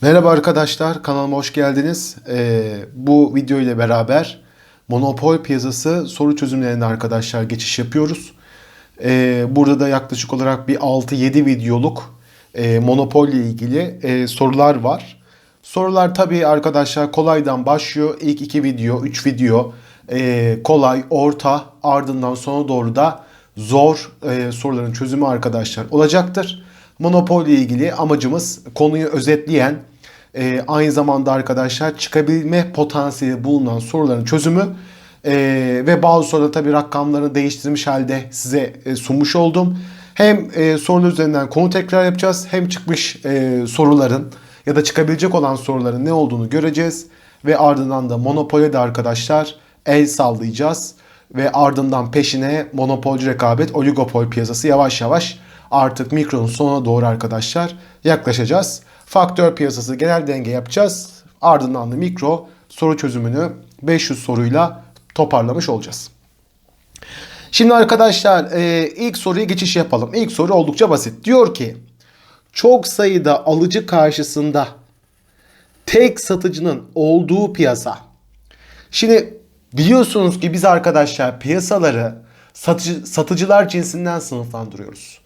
Merhaba arkadaşlar, kanalıma hoş geldiniz. Ee, bu video ile beraber monopol piyasası soru çözümlerine arkadaşlar geçiş yapıyoruz. Ee, burada da yaklaşık olarak bir 6-7 videoluk e, monopol ile ilgili e, sorular var. Sorular tabii arkadaşlar kolaydan başlıyor. İlk iki video, üç video e, kolay, orta, ardından sona doğru da zor e, soruların çözümü arkadaşlar olacaktır. Monopol ile ilgili amacımız konuyu özetleyen, e, aynı zamanda arkadaşlar çıkabilme potansiyeli bulunan soruların çözümü e, ve bazı soruları tabii rakamlarını değiştirmiş halde size e, sunmuş oldum. Hem e, sorular üzerinden konu tekrar yapacağız hem çıkmış e, soruların ya da çıkabilecek olan soruların ne olduğunu göreceğiz. Ve ardından da monopole de arkadaşlar el sallayacağız. Ve ardından peşine monopolcu rekabet, oligopol piyasası yavaş yavaş artık mikronun sonuna doğru arkadaşlar yaklaşacağız. Faktör piyasası genel denge yapacağız. Ardından da mikro soru çözümünü 500 soruyla toparlamış olacağız. Şimdi arkadaşlar e, ilk soruya geçiş yapalım. İlk soru oldukça basit. Diyor ki çok sayıda alıcı karşısında tek satıcının olduğu piyasa. Şimdi biliyorsunuz ki biz arkadaşlar piyasaları satıcı, satıcılar cinsinden sınıflandırıyoruz.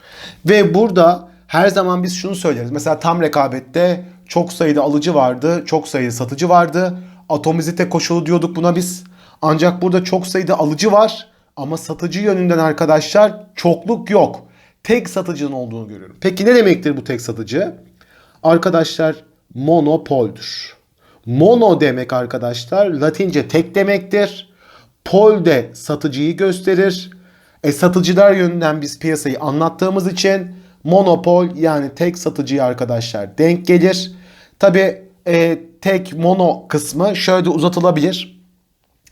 Ve burada her zaman biz şunu söyleriz. Mesela tam rekabette çok sayıda alıcı vardı, çok sayıda satıcı vardı. Atomizite koşulu diyorduk buna biz. Ancak burada çok sayıda alıcı var ama satıcı yönünden arkadaşlar çokluk yok. Tek satıcının olduğunu görüyorum. Peki ne demektir bu tek satıcı? Arkadaşlar monopoldür. Mono demek arkadaşlar Latince tek demektir. Pol de satıcıyı gösterir. E, satıcılar yönünden biz piyasayı anlattığımız için monopol yani tek satıcıya arkadaşlar denk gelir. Tabi e, tek mono kısmı şöyle uzatılabilir.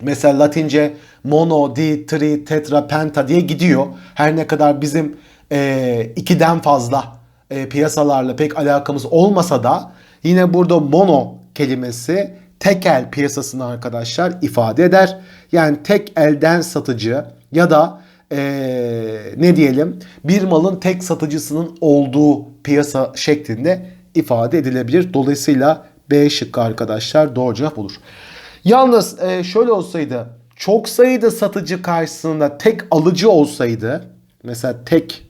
Mesela Latince mono, di, tri, tetra, penta diye gidiyor. Her ne kadar bizim e, ikiden fazla e, piyasalarla pek alakamız olmasa da yine burada mono kelimesi tekel piyasasını arkadaşlar ifade eder. Yani tek elden satıcı ya da ee, ne diyelim bir malın tek satıcısının olduğu piyasa şeklinde ifade edilebilir. Dolayısıyla B şıkkı arkadaşlar doğru cevap olur. Yalnız e, şöyle olsaydı çok sayıda satıcı karşısında tek alıcı olsaydı mesela tek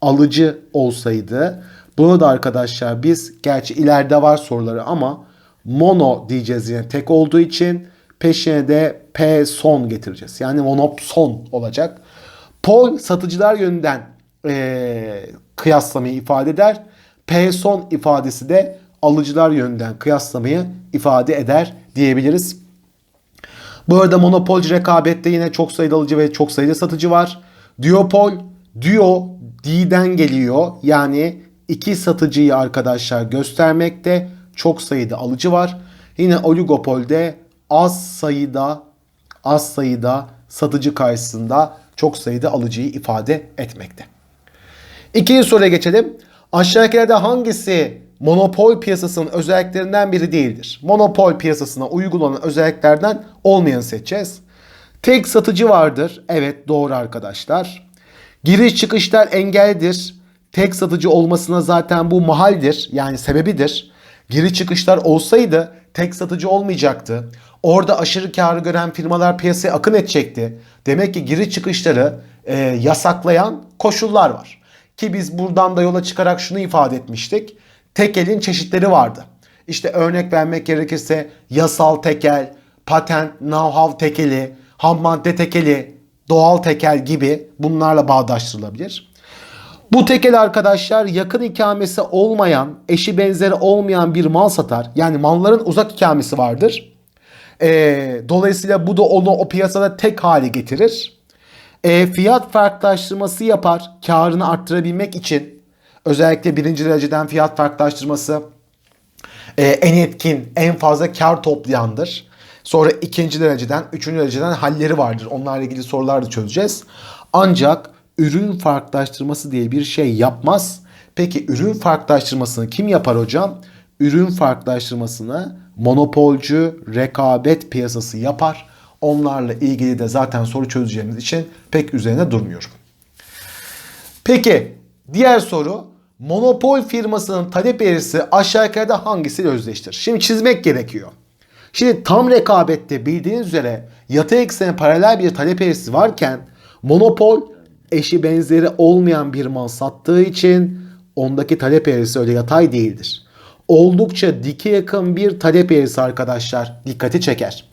alıcı olsaydı bunu da arkadaşlar biz gerçi ileride var soruları ama mono diyeceğiz yine tek olduğu için peşine de P son getireceğiz. Yani monopson olacak. Pol satıcılar yönünden e, kıyaslamayı ifade eder. P son ifadesi de alıcılar yönünden kıyaslamayı ifade eder diyebiliriz. Bu arada monopolcu rekabette yine çok sayıda alıcı ve çok sayıda satıcı var. Duopol, duo, D'den geliyor. Yani iki satıcıyı arkadaşlar göstermekte çok sayıda alıcı var. Yine oligopolde az sayıda az sayıda satıcı karşısında çok sayıda alıcıyı ifade etmekte. İkinci soruya geçelim. Aşağıdakilerde hangisi monopol piyasasının özelliklerinden biri değildir? Monopol piyasasına uygulanan özelliklerden olmayanı seçeceğiz. Tek satıcı vardır. Evet doğru arkadaşlar. Giriş çıkışlar engeldir. Tek satıcı olmasına zaten bu mahaldir. Yani sebebidir. Giriş çıkışlar olsaydı tek satıcı olmayacaktı. Orada aşırı karı gören firmalar piyasaya akın edecekti. Demek ki giriş çıkışları e, yasaklayan koşullar var. Ki biz buradan da yola çıkarak şunu ifade etmiştik. Tekelin çeşitleri vardı. İşte örnek vermek gerekirse yasal tekel, patent, know-how tekeli, ham madde tekeli, doğal tekel gibi bunlarla bağdaştırılabilir. Bu tekel arkadaşlar yakın ikamesi olmayan, eşi benzeri olmayan bir mal satar. Yani malların uzak ikamesi vardır. E, dolayısıyla bu da onu o piyasada tek hale getirir. E, fiyat farklılaştırması yapar karını arttırabilmek için. Özellikle birinci dereceden fiyat farklılaştırması e, en etkin, en fazla kar toplayandır. Sonra ikinci dereceden, üçüncü dereceden halleri vardır. Onlarla ilgili sorular da çözeceğiz. Ancak ürün farklılaştırması diye bir şey yapmaz. Peki ürün farklılaştırmasını kim yapar hocam? Ürün farklılaştırmasını monopolcu rekabet piyasası yapar. Onlarla ilgili de zaten soru çözeceğimiz için pek üzerine durmuyorum. Peki diğer soru monopol firmasının talep eğrisi aşağı yukarıda hangisiyle özdeştir? Şimdi çizmek gerekiyor. Şimdi tam rekabette bildiğiniz üzere yatay eksene paralel bir talep eğrisi varken monopol eşi benzeri olmayan bir mal sattığı için ondaki talep eğrisi öyle yatay değildir. Oldukça dike yakın bir talep eğrisi arkadaşlar dikkati çeker.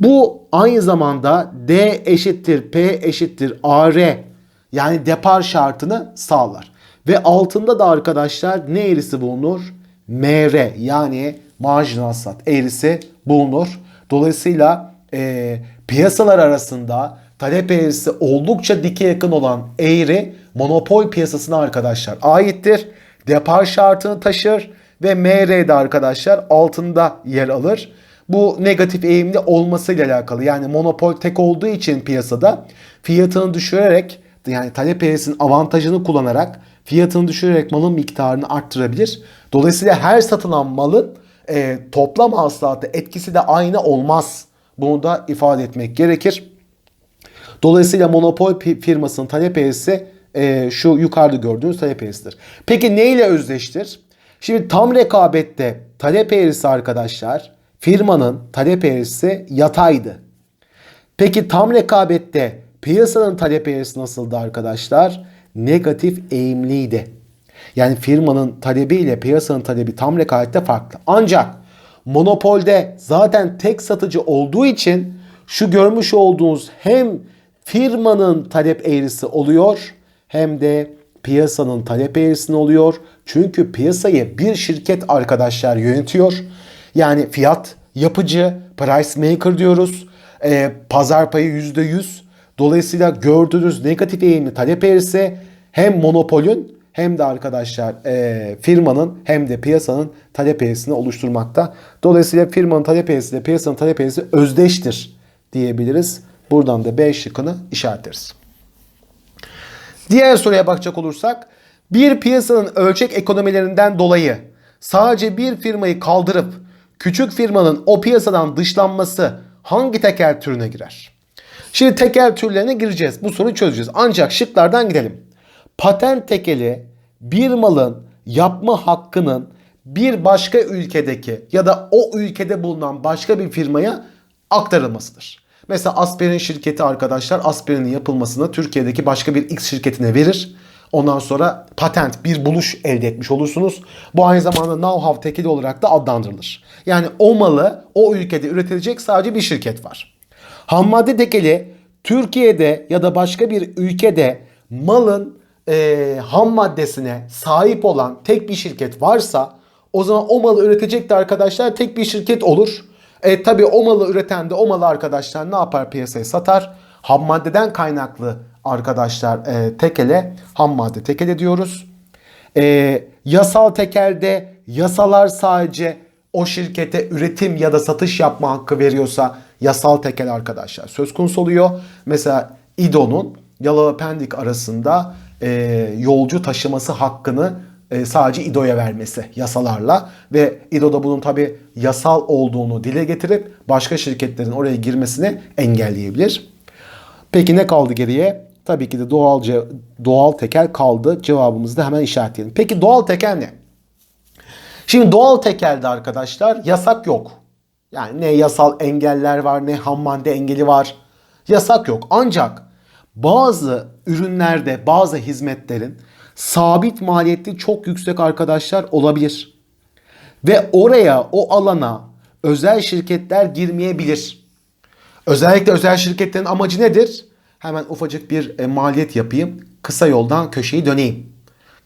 Bu aynı zamanda D eşittir P eşittir AR yani depar şartını sağlar. Ve altında da arkadaşlar ne eğrisi bulunur? MR yani marjinal sat eğrisi bulunur. Dolayısıyla e, piyasalar arasında talep eğrisi oldukça dike yakın olan eğri monopol piyasasına arkadaşlar aittir. Depar şartını taşır ve MR'de arkadaşlar altında yer alır. Bu negatif eğimli olmasıyla alakalı. Yani monopol tek olduğu için piyasada fiyatını düşürerek yani talep eğrisinin avantajını kullanarak fiyatını düşürerek malın miktarını arttırabilir. Dolayısıyla her satılan malın e, toplam hasılatı etkisi de aynı olmaz. Bunu da ifade etmek gerekir. Dolayısıyla monopol firmasının talep eğrisi e, şu yukarıda gördüğünüz talep eğrisidir. Peki ne ile özdeştir? Şimdi tam rekabette talep eğrisi arkadaşlar firmanın talep eğrisi yataydı. Peki tam rekabette piyasanın talep eğrisi nasıldı arkadaşlar? Negatif eğimliydi. Yani firmanın talebi ile piyasanın talebi tam rekabette farklı. Ancak monopolde zaten tek satıcı olduğu için şu görmüş olduğunuz hem firmanın talep eğrisi oluyor hem de piyasanın talep eğrisini oluyor. Çünkü piyasayı bir şirket arkadaşlar yönetiyor. Yani fiyat yapıcı, price maker diyoruz. E, pazar payı %100. Dolayısıyla gördüğünüz negatif eğimli talep eğrisi hem monopolün hem de arkadaşlar e, firmanın hem de piyasanın talep eğrisini oluşturmakta. Dolayısıyla firmanın talep eğrisi ile piyasanın talep eğrisi özdeştir diyebiliriz. Buradan da B şıkkını işaretleriz. Diğer soruya bakacak olursak bir piyasanın ölçek ekonomilerinden dolayı sadece bir firmayı kaldırıp küçük firmanın o piyasadan dışlanması hangi tekel türüne girer? Şimdi tekel türlerine gireceğiz. Bu soruyu çözeceğiz. Ancak şıklardan gidelim. Patent tekeli bir malın yapma hakkının bir başka ülkedeki ya da o ülkede bulunan başka bir firmaya aktarılmasıdır. Mesela aspirin şirketi arkadaşlar aspirinin yapılmasını Türkiye'deki başka bir X şirketine verir. Ondan sonra patent bir buluş elde etmiş olursunuz. Bu aynı zamanda know-how tekeli olarak da adlandırılır. Yani o malı o ülkede üretilecek sadece bir şirket var. Ham madde tekeli Türkiye'de ya da başka bir ülkede malın e, ham maddesine sahip olan tek bir şirket varsa o zaman o malı üretecek de arkadaşlar tek bir şirket olur. E tabi o malı üreten de o malı arkadaşlar ne yapar piyasaya satar. Ham maddeden kaynaklı arkadaşlar e, tekele ham madde tekele diyoruz. E, yasal tekelde yasalar sadece o şirkete üretim ya da satış yapma hakkı veriyorsa yasal tekel arkadaşlar söz konusu oluyor. Mesela İDO'nun Yalova Pendik arasında e, yolcu taşıması hakkını e, sadece İDO'ya vermesi yasalarla ve İDO da bunun tabi yasal olduğunu dile getirip başka şirketlerin oraya girmesini engelleyebilir. Peki ne kaldı geriye? Tabii ki de doğal doğal tekel kaldı. Cevabımızı da hemen işaretleyelim. Peki doğal tekel ne? Şimdi doğal tekelde arkadaşlar yasak yok. Yani ne yasal engeller var ne ham madde engeli var. Yasak yok. Ancak bazı ürünlerde bazı hizmetlerin sabit maliyetli çok yüksek arkadaşlar olabilir. Ve oraya o alana özel şirketler girmeyebilir. Özellikle özel şirketlerin amacı nedir? Hemen ufacık bir e, maliyet yapayım. Kısa yoldan köşeyi döneyim.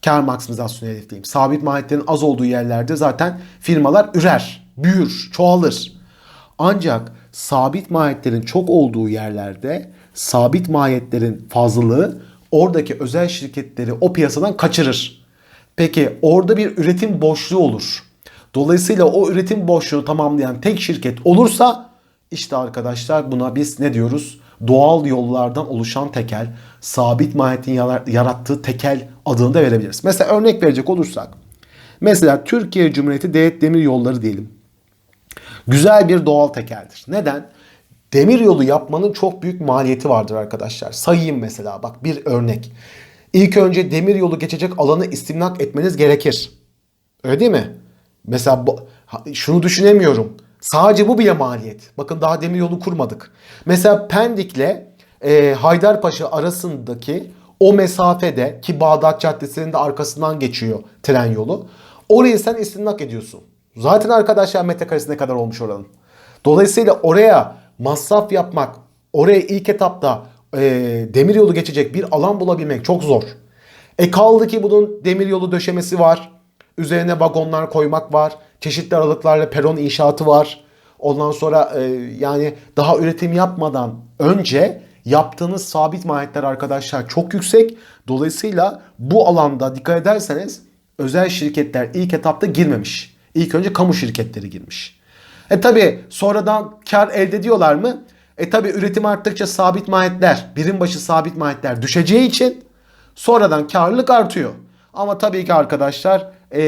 Kar maksimizasyonu hedefleyeyim. Sabit maliyetlerin az olduğu yerlerde zaten firmalar ürer, büyür, çoğalır. Ancak sabit maliyetlerin çok olduğu yerlerde sabit maliyetlerin fazlalığı oradaki özel şirketleri o piyasadan kaçırır. Peki orada bir üretim boşluğu olur. Dolayısıyla o üretim boşluğunu tamamlayan tek şirket olursa işte arkadaşlar buna biz ne diyoruz? Doğal yollardan oluşan tekel, sabit maliyetin yarattığı tekel adını da verebiliriz. Mesela örnek verecek olursak. Mesela Türkiye Cumhuriyeti Devlet Demir Yolları diyelim. Güzel bir doğal tekeldir. Neden? Demir yolu yapmanın çok büyük maliyeti vardır arkadaşlar. Sayayım mesela bak bir örnek. İlk önce demir yolu geçecek alanı istimlak etmeniz gerekir. Öyle değil mi? Mesela şunu düşünemiyorum. Sadece bu bile maliyet. Bakın daha demir yolu kurmadık. Mesela Pendik'le e, Haydarpaşa arasındaki o mesafede ki Bağdat Caddesi'nin de arkasından geçiyor tren yolu. Orayı sen istimlak ediyorsun. Zaten arkadaşlar metrekaresi ne kadar olmuş oranın. Dolayısıyla oraya masraf yapmak, oraya ilk etapta e, demir yolu geçecek bir alan bulabilmek çok zor. E kaldı ki bunun demir yolu döşemesi var. Üzerine vagonlar koymak var. Çeşitli aralıklarla peron inşaatı var. Ondan sonra e, yani daha üretim yapmadan önce yaptığınız sabit maliyetler arkadaşlar çok yüksek. Dolayısıyla bu alanda dikkat ederseniz özel şirketler ilk etapta girmemiş. İlk önce kamu şirketleri girmiş. E tabi sonradan kar elde ediyorlar mı? E tabi üretim arttıkça sabit maliyetler, birim başı sabit maliyetler düşeceği için sonradan karlılık artıyor. Ama tabii ki arkadaşlar e,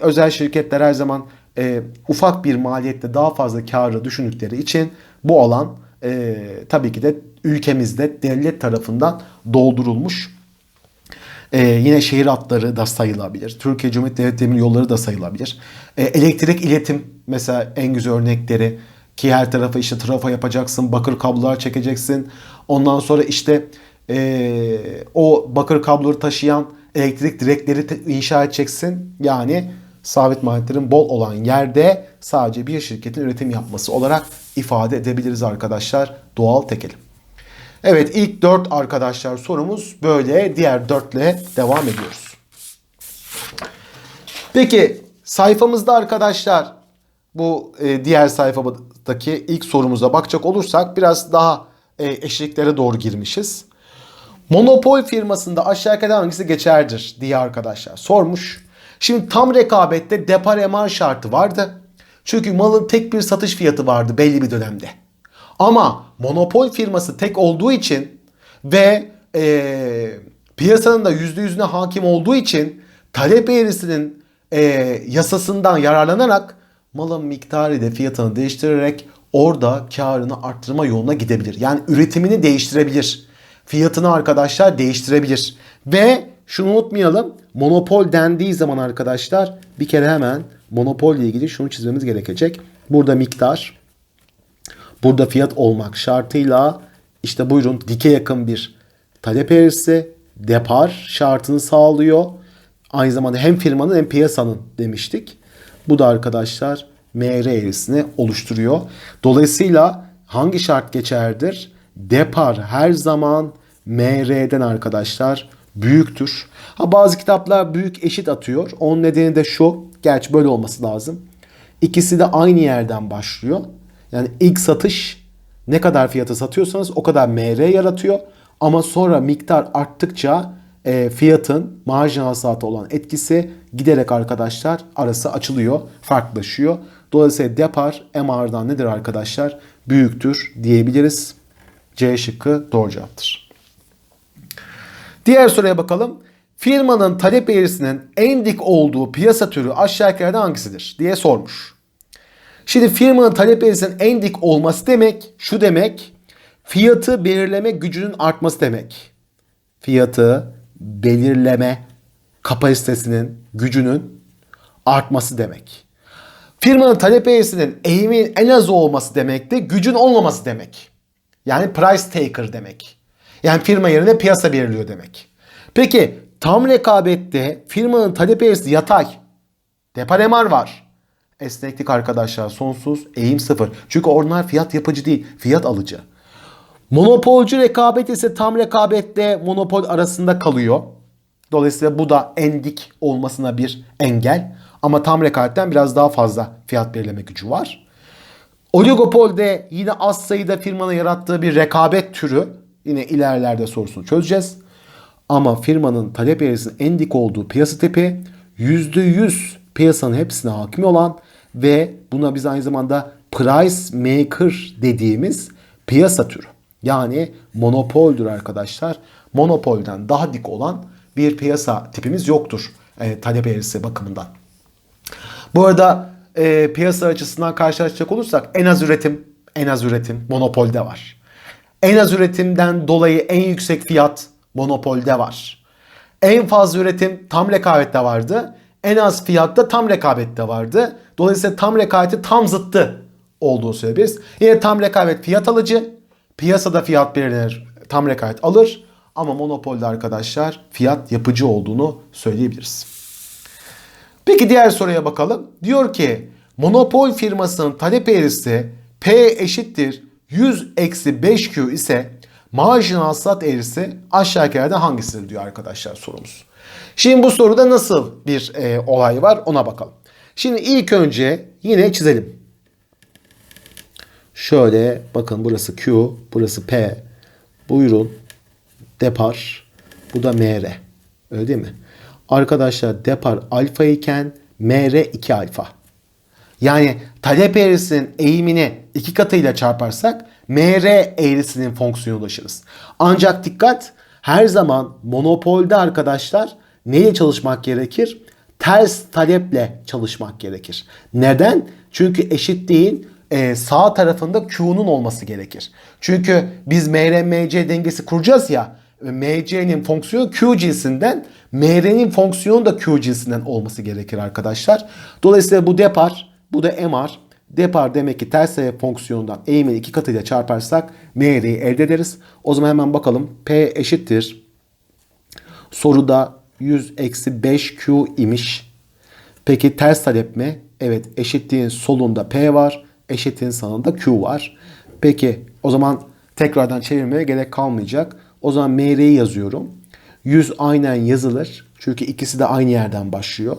özel şirketler her zaman e, ufak bir maliyette daha fazla karı düşündükleri için bu alan e, tabii ki de ülkemizde devlet tarafından doldurulmuş. Ee, yine şehir hatları da sayılabilir. Türkiye Cumhuriyeti Devlet Demir Yolları da sayılabilir. Ee, elektrik iletim mesela en güzel örnekleri ki her tarafa işte trafo yapacaksın, bakır kablolar çekeceksin. Ondan sonra işte ee, o bakır kabloları taşıyan elektrik direkleri inşa edeceksin. Yani sabit maliyetlerin bol olan yerde sadece bir şirketin üretim yapması olarak ifade edebiliriz arkadaşlar doğal tekelim. Evet ilk 4 arkadaşlar sorumuz böyle. Diğer 4 ile devam ediyoruz. Peki sayfamızda arkadaşlar bu e, diğer sayfadaki ilk sorumuza bakacak olursak biraz daha e, eşliklere doğru girmişiz. Monopol firmasında aşağı yukarı hangisi geçerdir diye arkadaşlar sormuş. Şimdi tam rekabette depar MR şartı vardı. Çünkü malın tek bir satış fiyatı vardı belli bir dönemde. Ama monopol firması tek olduğu için ve eee, piyasanın da yüzde yüzüne hakim olduğu için talep eğrisinin eee, yasasından yararlanarak malın miktarı ile fiyatını değiştirerek orada karını arttırma yoluna gidebilir. Yani üretimini değiştirebilir. Fiyatını arkadaşlar değiştirebilir. Ve şunu unutmayalım. Monopol dendiği zaman arkadaşlar bir kere hemen monopol ile ilgili şunu çizmemiz gerekecek. Burada miktar, Burada fiyat olmak şartıyla işte buyurun dike yakın bir talep eğrisi depar şartını sağlıyor. Aynı zamanda hem firmanın hem piyasanın demiştik. Bu da arkadaşlar MR eğrisini oluşturuyor. Dolayısıyla hangi şart geçerdir? Depar her zaman MR'den arkadaşlar büyüktür. Ha bazı kitaplar büyük eşit atıyor. Onun nedeni de şu. Gerçi böyle olması lazım. İkisi de aynı yerden başlıyor. Yani ilk satış ne kadar fiyata satıyorsanız o kadar MR yaratıyor. Ama sonra miktar arttıkça e, fiyatın marjinal hasata olan etkisi giderek arkadaşlar arası açılıyor, farklılaşıyor. Dolayısıyla depar MR'dan nedir arkadaşlar? Büyüktür diyebiliriz. C şıkkı doğru cevaptır. Diğer soruya bakalım. Firmanın talep eğrisinin en dik olduğu piyasa türü aşağı yukarıda hangisidir diye sormuş. Şimdi firmanın talep eğrisinin en dik olması demek şu demek fiyatı belirleme gücünün artması demek. Fiyatı belirleme kapasitesinin gücünün artması demek. Firmanın talep eğrisinin eğimin en az olması demek de gücün olmaması demek. Yani price taker demek. Yani firma yerine piyasa belirliyor demek. Peki tam rekabette firmanın talep eğrisi yatay. Depar MR var. Esneklik arkadaşlar sonsuz, eğim sıfır. Çünkü onlar fiyat yapıcı değil, fiyat alıcı. Monopolcu rekabet ise tam rekabette monopol arasında kalıyor. Dolayısıyla bu da en dik olmasına bir engel. Ama tam rekabetten biraz daha fazla fiyat belirleme gücü var. Oligopolde yine az sayıda firmanın yarattığı bir rekabet türü. Yine ilerlerde sorusunu çözeceğiz. Ama firmanın talep eğrisinin en dik olduğu piyasa tipi %100 piyasanın hepsine hakim olan ve buna biz aynı zamanda price maker dediğimiz piyasa türü. Yani monopoldür arkadaşlar. Monopolden daha dik olan bir piyasa tipimiz yoktur e, talep eğrisi bakımından. Bu arada e, piyasa açısından karşılaşacak olursak en az üretim, en az üretim monopolde var. En az üretimden dolayı en yüksek fiyat monopolde var. En fazla üretim tam rekabette vardı. En az fiyatta tam rekabette vardı. Dolayısıyla tam rekabeti tam zıttı olduğunu söyleyebiliriz. Yine tam rekabet fiyat alıcı. Piyasada fiyat belirlenir. Tam rekabet alır. Ama monopolde arkadaşlar fiyat yapıcı olduğunu söyleyebiliriz. Peki diğer soruya bakalım. Diyor ki monopol firmasının talep eğrisi P eşittir 100 eksi 5Q ise marjinal hasılat eğrisi aşağıdakilerden hangisidir diyor arkadaşlar sorumuz. Şimdi bu soruda nasıl bir e, olay var ona bakalım. Şimdi ilk önce yine çizelim. Şöyle bakın burası Q, burası P. Buyurun. Depar. Bu da MR. Öyle değil mi? Arkadaşlar depar alfa iken MR 2 alfa. Yani talep eğrisinin eğimini iki katıyla çarparsak MR eğrisinin fonksiyonu ulaşırız. Ancak dikkat her zaman monopolde arkadaşlar neyle çalışmak gerekir? Ters taleple çalışmak gerekir. Neden? Çünkü eşitliğin e, sağ tarafında Q'nun olması gerekir. Çünkü biz MR-MC dengesi kuracağız ya MC'nin fonksiyonu Q cinsinden MR'nin fonksiyonu da Q cinsinden olması gerekir arkadaşlar. Dolayısıyla bu depar bu da MR. Depar demek ki ters sebep fonksiyonundan eğimin iki katıyla çarparsak MR'yi elde ederiz. O zaman hemen bakalım. P eşittir. Soruda 100 eksi 5Q imiş. Peki ters talep mi? Evet eşitliğin solunda P var. Eşitliğin sağında Q var. Peki o zaman tekrardan çevirmeye gerek kalmayacak. O zaman MR'yi yazıyorum. 100 aynen yazılır. Çünkü ikisi de aynı yerden başlıyor.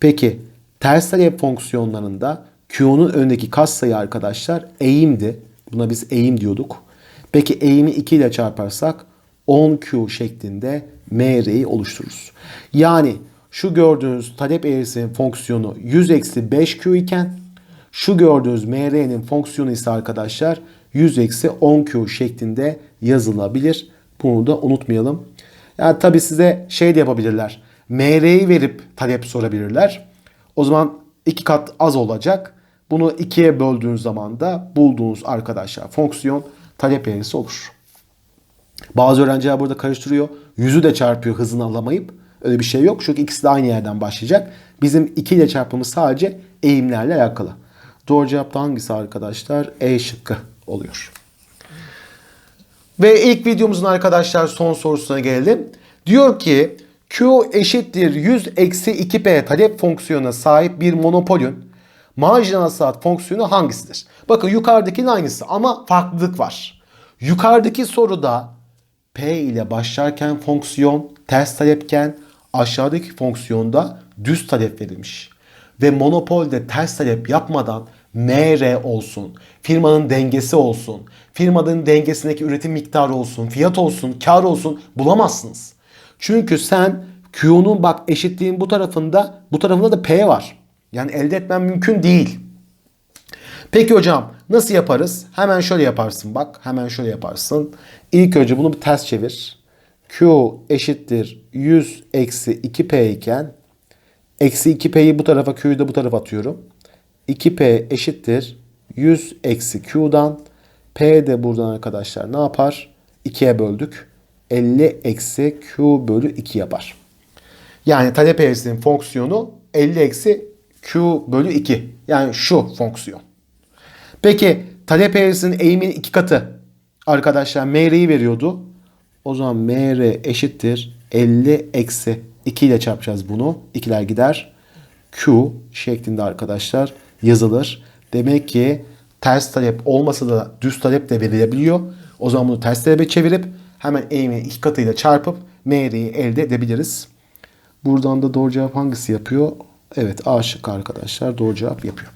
Peki ters talep fonksiyonlarında Q'nun önündeki katsayı arkadaşlar eğimdi. Buna biz eğim diyorduk. Peki eğimi 2 ile çarparsak 10Q şeklinde MR'yi oluştururuz. Yani şu gördüğünüz talep eğrisinin fonksiyonu 100 eksi 5Q iken şu gördüğünüz MR'nin fonksiyonu ise arkadaşlar 100 eksi 10Q şeklinde yazılabilir. Bunu da unutmayalım. Yani tabi size şey de yapabilirler. MR'yi verip talep sorabilirler. O zaman iki kat az olacak. Bunu ikiye böldüğünüz zaman da bulduğunuz arkadaşlar fonksiyon talep eğrisi olur. Bazı öğrenciler burada karıştırıyor. Yüzü de çarpıyor hızını alamayıp. Öyle bir şey yok. Çünkü ikisi de aynı yerden başlayacak. Bizim 2 ile çarpımız sadece eğimlerle alakalı. Doğru cevap da hangisi arkadaşlar? E şıkkı oluyor. Ve ilk videomuzun arkadaşlar son sorusuna gelelim. Diyor ki Q eşittir 100 eksi 2P talep fonksiyonuna sahip bir monopolün marjinal saat fonksiyonu hangisidir? Bakın yukarıdakinin aynısı ama farklılık var. Yukarıdaki soruda P ile başlarken fonksiyon ters talepken aşağıdaki fonksiyonda düz talep verilmiş. Ve monopolde ters talep yapmadan MR olsun, firmanın dengesi olsun, firmanın dengesindeki üretim miktarı olsun, fiyat olsun, kar olsun bulamazsınız. Çünkü sen Q'nun bak eşitliğin bu tarafında, bu tarafında da P var. Yani elde etmen mümkün değil. Peki hocam nasıl yaparız? Hemen şöyle yaparsın bak. Hemen şöyle yaparsın. İlk önce bunu bir ters çevir. Q eşittir 100 eksi 2P iken eksi 2P'yi bu tarafa Q'yu da bu tarafa atıyorum. 2P eşittir 100 eksi Q'dan P de buradan arkadaşlar ne yapar? 2'ye böldük. 50 eksi Q bölü 2 yapar. Yani talep eğrisinin fonksiyonu 50 eksi Q bölü 2. Yani şu fonksiyon. Peki talep eğrisinin eğimin iki katı arkadaşlar MR'yi veriyordu. O zaman MR eşittir 50 eksi 2 ile çarpacağız bunu. İkiler gider. Q şeklinde arkadaşlar yazılır. Demek ki ters talep olmasa da düz talep de verilebiliyor. O zaman bunu ters talebe çevirip hemen eğimin iki katıyla çarpıp MR'yi elde edebiliriz. Buradan da doğru cevap hangisi yapıyor? Evet A şıkkı arkadaşlar doğru cevap yapıyor.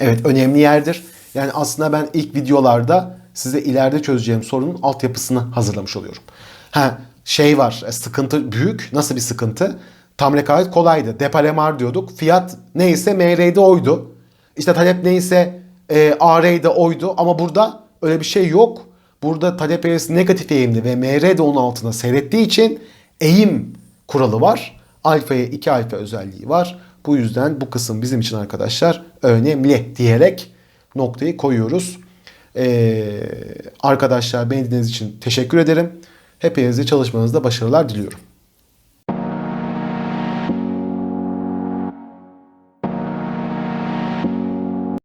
Evet önemli yerdir. Yani aslında ben ilk videolarda size ileride çözeceğim sorunun altyapısını hazırlamış oluyorum. Ha şey var e, sıkıntı büyük. Nasıl bir sıkıntı? Tam rekabet kolaydı. Depar MR diyorduk. Fiyat neyse MR'de oydu. İşte talep neyse e, AR'de oydu. Ama burada öyle bir şey yok. Burada talep eğrisi negatif eğimli ve MR de onun altına seyrettiği için eğim kuralı var. Alfaya 2 alfa özelliği var. Bu yüzden bu kısım bizim için arkadaşlar önemli diyerek noktayı koyuyoruz. Ee, arkadaşlar beni dinlediğiniz için teşekkür ederim. Hepinize çalışmanızda başarılar diliyorum.